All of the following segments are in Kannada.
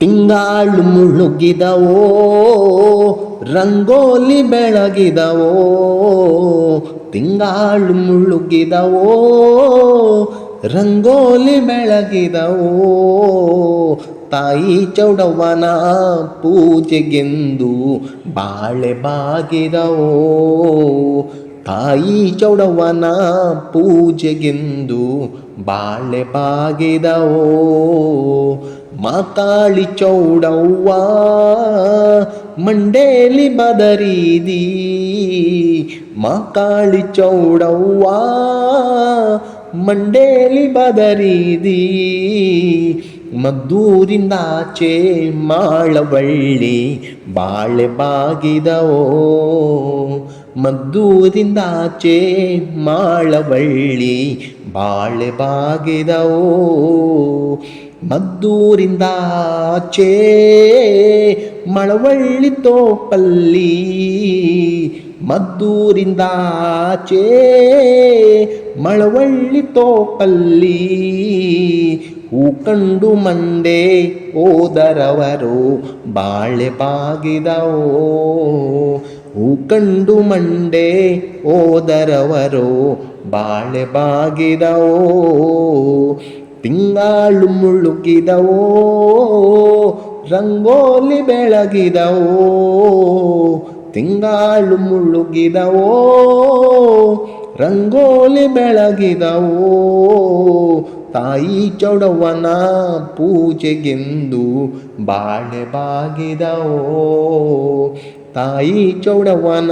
ತಿಂಗಾಳು ಮುಳುಗಿದವೋ, ರಂಗೋಲಿ ಬೆಳಗಿದವೋ ತಿಂಗಾಳು ಮುಳುಗಿದವೋ, ರಂಗೋಲಿ ಬೆಳಗಿದವೋ, ತಾಯಿ ಚೌಡವ್ವನ ಪೂಜೆಗೆಂದು ಬಾಳೆ ಬಾಗಿದವೋ, ತಾಯಿ ಚೌಡವ್ವನ ಪೂಜೆಗೆಂದು ಬಾಳೆ ಬಾಗಿದವೋ ಮಾತಾಳಿ ಚೌಡವ್ವ, ಮಂಡೇಲಿ ಬದರೀದಿ. ಮಾತಾಳಿ ಚೌಡವ್ವ, ಮಂಡೇಲಿ ಬದರೀದಿ. ಮದ್ದೂರಿಂದಾಚೆ ಮಾಳವಳ್ಳಿ ಬಾಳೆ ಬಾಗಿದವೋ. ಮದ್ದೂರಿಂದಾಚೆ ಮಾಳವಳ್ಳಿ ಬಾಳೆ ಬಾಗಿದವೋ. ಮದ್ದೂರಿಂದಾಚೆ ಮಳವಳ್ಳಿ ತೋಪಲ್ಲಿ ಮದ್ದೂರಿಂದಾಚೆ ಮಳವಳ್ಳಿ ತೋಪಲ್ಲಿ. ಹೂ ಕಂಡು ಮಂದೆ ಓದರವರು ಬಾಳೆ ಬಾಗಿದವೋ ಹೂ ಕಂಡು ಮಂಡೆ ಓದರವರು ಬಾಳೆ ಬಾಗಿದವೋ ತಿಂಗಾಳು ಮುಳುಗಿದವೋ, ರಂಗೋಲಿ ಬೆಳಗಿದವೋ, ತಿಂಗಾಳು ಮುಳುಗಿದವೋ, ರಂಗೋಲಿ ಬೆಳಗಿದವೋ, ತಾಯಿ ಚೌಡವನ ಪೂಜೆಗೆಂದು ಬಾಳೆ ಬಾಗಿದವೋ, ತಾಯಿ ಚೌಡವನ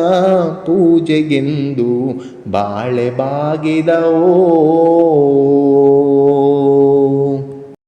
ಪೂಜೆಗೆಂದು ಬಾಳೆ ಬಾಗಿದವೋ.